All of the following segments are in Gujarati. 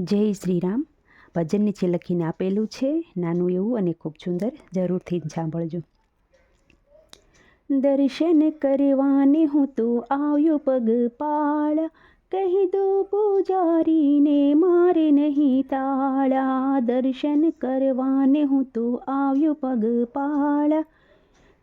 જય શ્રીરામ. ભજન નીચે લખીને આપેલું છે નાનું એવું અને ખૂબ સુંદર. જરૂરથી સાંભળજો. દર્શન કરવાને હું તો આવ્યો પગ પાળ. કહી દો પૂજારીને મારે નહીં તાળા. દર્શન કરવાને હું તો આવ્યો પગ પાળ.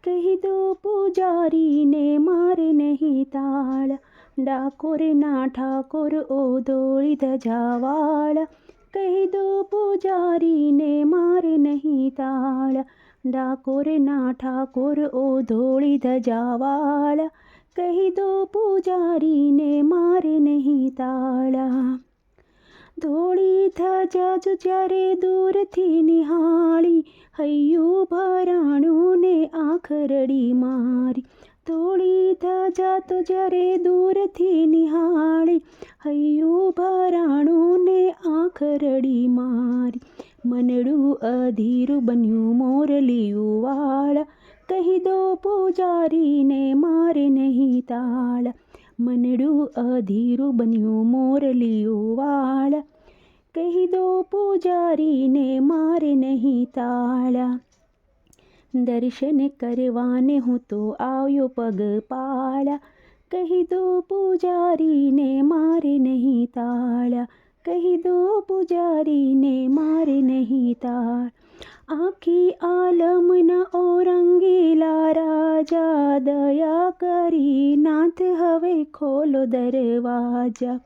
કહી દો પૂજારીને મારે નહીં તાળ. ડાકોર ના ઠાકોર ઓ દોળી ધજાવાળ કહી દો પૂજારીને મારે નહીં તાળ. ડાકોર ના ઠાકોર ઓ ધોળી ધજાવાળ કહી દો પૂજારીને મારે નહીં તાળા. ધોળી ધજા જો જ્યારે દૂરથી નિહાળી, હૈયું ભરાણું ને આંખ મારી. ધોળી ધજા તો જ્યારે દૂરથી નિહાળી, હૈયું ભરાણું ને આંખ રડી મારી. મનડું અધીરું બન્યું મોરલિયું વાળ, કહી દો પૂજારીને મારે નહીં તાળ. મનડું અધીરું બન્યું મોરલિયું વાળ, કહી દો પૂજારીને મારે નહીં તાળા. દર્શન કરવાને હું તો આવ્યો પગ પાળ્યા કહી દો પૂજારીને મારે નહીં તાળા. કહી દો પૂજારીને મારે નહીં તાળ. આખી આલમના ઓરંગીલા રાજા, દયા કરી નાથ હવે ખોલો દરવાજા.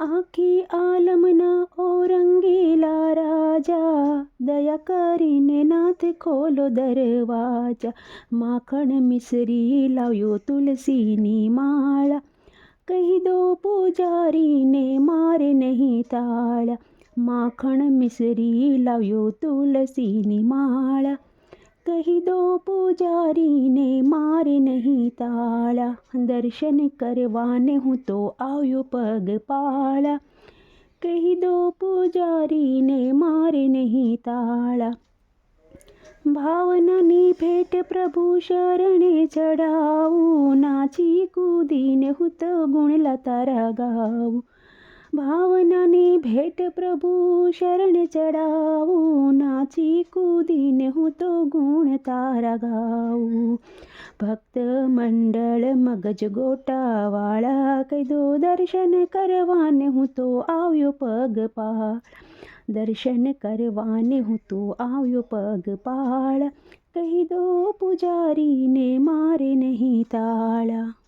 આખી આલમના ઓરંગીલા રાજા, દયા કરીને નાથ ખોલો દરવાજા, માખણ મિશ્રી લાવ્યો તુલસીની માળા. કહી દો પૂજારીને મારે નહીં તાળા માખણ મિશ્રી લાવ્યો તુલસીની માળા. કહી દો પૂજારીને મારે નહીં તાળા દર્શન કરવાને હું તો આવ્યો પગપાળા કહી દો પૂજારીને મારે નહીં તાળા ભાવનાની ભેટ પ્રભુ શરણે ચડાવું નાચી કૂદીને હું તો ગુણલા તારા ગાવું ભાવનાની ભેટ પ્રભુ શરણે ચડાવું નાચી કૂદીને હું તો ગુણ તારા ગાવું ભક્ત મંડળ મગજ ગોટાવાળા, કહી દો દર્શન કરવાને હું તો આવ્યો પગપાળ દર્શન કરવાને હું તો આવ્યો પગ પાળ. કહી દો પૂજારીને મારે નહીં તાળા.